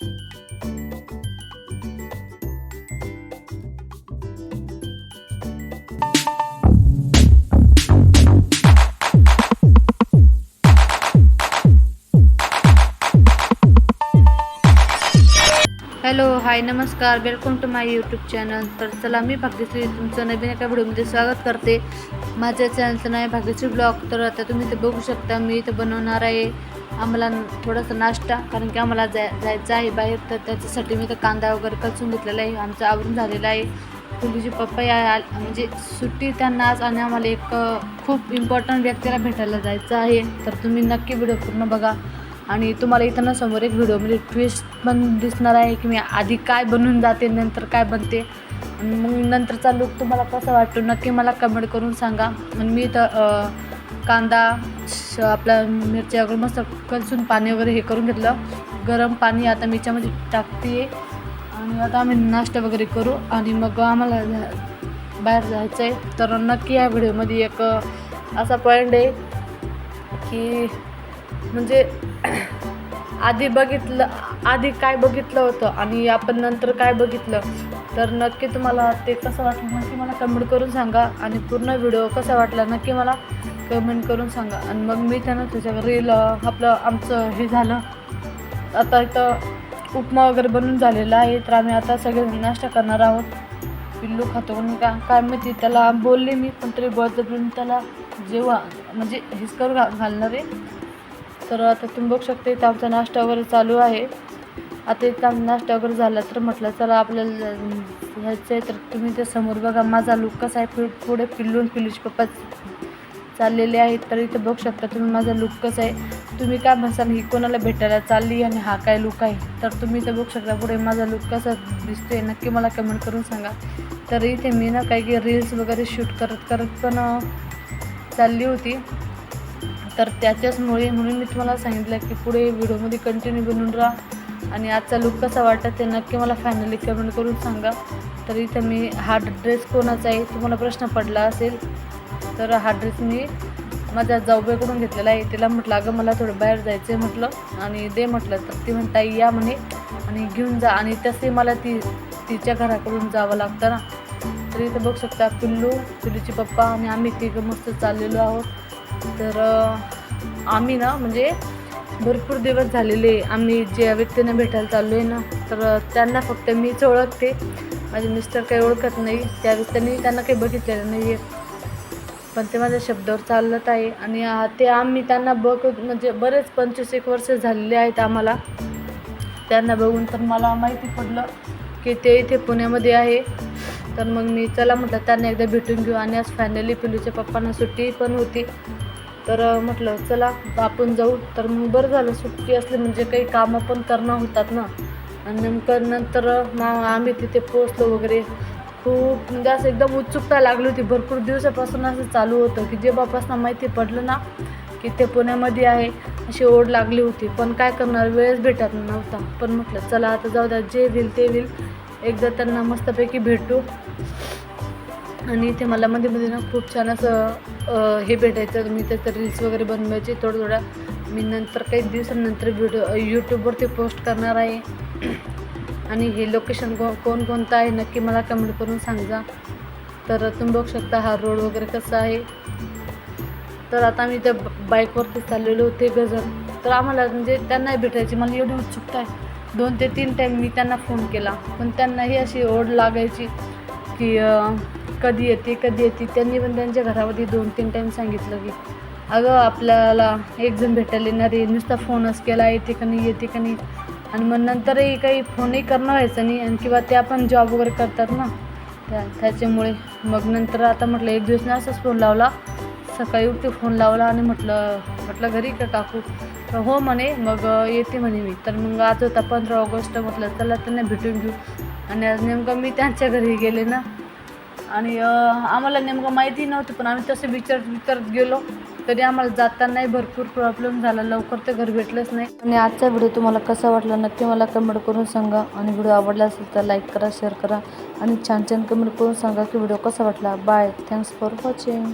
you hello hi नमस्कार. Welcome to my YouTube channel तर चला मी भाग्यश्री तुमचं नवीन एका व्हिडिओमध्ये स्वागत करते. माझ्या चॅनलचं नाव आहे भाग्यश्री ब्लॉग तर आता तुम्ही ते बघू शकता मी इथं बनवणार आहे आम्हाला थोडासा नाश्ता कारण की आम्हाला जाय जायचं आहे बाहेर. तर त्याच्यासाठी मी तर कांदा वगैरे कचून घेतलेला आहे. आमचं आवरून झालेलं आहे. तुझी पप्पा या म्हणजे सुट्टी त्यांना आज आणि आम्हाला एक खूप इम्पॉर्टंट व्यक्तीला भेटायला जायचं आहे. तर तुम्ही नक्की व्हिडिओ पूर्ण बघा. आणि तुम्हाला इथं ना समोर एक व्हिडिओमध्ये म्हणजे ट्विस्ट पण दिसणार आहे की मी आधी काय बनून जाते नंतर काय बनते. आणि मग नंतरचा लुक तुम्हाला कसा वाटतो नक्की मला कमेंट करून सांगा. आणि मी इथं कांदा श- आपला मिरच्या वगैरे मस्त कलसून पाणी वगैरे हे करून घेतलं. गरम पाणी आता मी याच्यामध्ये टाकते. आणि आता आम्ही नाश्ता वगैरे करू. आणि मग आम्हाला बाहेर जायचं आहे तर नक्की या व्हिडिओमध्ये एक असा पॉईंट आहे की म्हणजे आधी बघितलं आधी काय बघितलं होतं आणि आपण नंतर काय बघितलं तर नक्की तुम्हाला ते कसं वाटलं नक्की मला कमेंट करून सांगा आणि पूर्ण व्हिडिओ कसा वाटला नक्की मला कमेंट करून सांगा. आणि मग मी त्यांना त्याच्यावर रील आपलं आमचं हे झालं. आता इथं उपमा वगैरे बनून झालेला आहे तर आम्ही आता सगळे नाश्ता करणार आहोत. पिल्लू खातो म्हणून का? काय माहिती त्याला बोलले मी पण तरी बळजबरीने त्याला जेव्हा म्हणजे हिसकर घा घालणार आहे. तर आता तुम्ही बघू शकता इथं आमचा नाश्ता वगैरे चालू आहे. आता इथं आमचा नाश्ता वगैरे झाला तर म्हटलं चला आपल्याला ह्याचं आहे तर तुम्ही ते समोर बघा माझा लुक कसा आहे. पु- पुढे पिल्लून आणि पिल्लूचे पप्पा चाललेले आहेत. तर इथं बघू शकता तुम्ही माझा लुक कसा आहे. तुम्ही काय म्हणसाल ही कोणाला भेटायला चालली आणि हा काय लुक आहे? तर तुम्ही इथं बघू शकता पुढे माझा लुक कसा दिसतोय. नक्की मला कमेंट करून सांगा. तर इथे मी ना काही की रील्स वगैरे शूट करत करत पण चालली होती. तर त्याच्याचमुळे म्हणून मी तुम्हाला सांगितलं की पुढे व्हिडिओमध्ये कंटिन्यू बनून राहा. आणि आजचा लुक कसा वाटतं ते नक्की मला फायनली कमेंट करून सांगा. तर इथं मी हा ड्रेस कोणाचा आहे तुम्हाला प्रश्न पडला असेल तर हा ड्रेस मी माझ्या जाऊबाईकडून घेतलेला आहे. तिला म्हटलं अगं मला थोडं बाहेर जायचं आहे म्हटलं. आणि दे म्हटलं तर ती म्हणता या म्हणे आणि घेऊन जा. आणि तसे मला ती तिच्या घराकडून जावं लागतं ना. तर इथं बघू शकता पिल्लू पिल्लूची पप्पा आणि आम्ही तिघं मस्त चाललेलो आहोत. तर आम्ही ना म्हणजे भरपूर दिवस झालेले आम्ही ज्या व्यक्तीने भेटायला चाललो आहे ना तर त्यांना फक्त मीच ओळखते. माझे मिस्टर काही ओळखत नाही. त्या व्यक्तींनी त्यांना काही बघितलेलं नाही आहे पण ते माझ्या शब्दावर चालत आहे. आणि ते आम्ही त्यांना बघ म्हणजे बरेच पंचवीस एक वर्ष झालेले आहेत आम्हाला. त्यांना बघून तर मला माहिती पडलं की ते इथे पुण्यामध्ये आहे. तर मग मी चला म्हटलं त्यांना एकदा भेटून घेऊ. आणि आज फायनली पिलूच्या पप्पांना सुट्टी पण होती. तर म्हटलं चला आपण जाऊ. तर मग बरं झालं सुट्टी असली म्हणजे काही कामं पण करणं होतात ना. आणि नेमकं नंतर मग आम्ही तिथे पोचलो वगैरे. खूप म्हणजे असं एकदम उत्सुकता लागली होती. भरपूर दिवसापासून असं चालू होतं की जे बापासना माहिती पडलं ना की ते पुण्यामध्ये आहे अशी ओढ लागली होती. पण काय करणार? वेळच भेटत नव्हता. पण म्हटलं चला आता जाऊ द्या. जे होईल ते होईल. एकदा त्यांना मस्तपैकी भेटू. आणि इथे मला मध्ये मध्ये ना खूप छान असं हे भेटायचं. मी त्याचं रील्स वगैरे बनवायचे थोडं थोडा. मी नंतर काही दिवसांनंतर व्हिडिओ यूट्यूबवरती पोस्ट करणार आहे. आणि हे लोकेशन को कोण कोणतं आहे नक्की मला कमेंट करून सांगा. तर तुम्ही बघू शकता हा रोड वगैरे कसा आहे. तर आता आम्ही त्या बाईकवरती चाललेलो होते गजर. तर आम्हाला म्हणजे त्यांनाही भेटायची. मला एवढी उत्सुकता आहे. दोन ते तीन टाईम मी त्यांना फोन केला. पण त्यांनाही अशी ओढ लागायची की कधी येते कधी येते. त्यांनी पण त्यांच्या घरामध्ये दोन तीन टाईम सांगितलं की अगं आपल्याला एक जण भेटायला येणार आहे. नुसता फोनच केला येते का नाही येते का नाही. आणि मग नंतरही काही फोनही करणं व्हायचं नाही. आणि किंवा त्या पण जॉब वगैरे करतात ना. त्या त्याच्यामुळे मग नंतर आता म्हटलं एक दिवस असंच फोन लावला. सकाळी उठते फोन लावला आणि म्हटलं म्हटलं घरी का काकू? तर हो म्हणे मग येते म्हणे मी. तर मग आज होता पंधरा ऑगस्ट म्हटलं चला त्यांना भेटून घेऊ. आणि आज नेमकं मी त्यांच्या घरी गेले ना. आणि आम्हाला नेमकं माहिती नव्हतं पण आम्ही तसं विचारत विचारत गेलो. तरी आम्हाला जातानाही भरपूर प्रॉब्लेम झाला. लवकर ते घर भेटलंच नाही. आणि आजचा व्हिडिओ तुम्हाला कसा वाटला नक्की मला कमेंट करून सांगा. आणि व्हिडिओ आवडला असेल तर लाईक करा शेअर करा. आणि छान छान कमेंट करून सांगा की व्हिडिओ कसा वाटला. Bye thanks for watching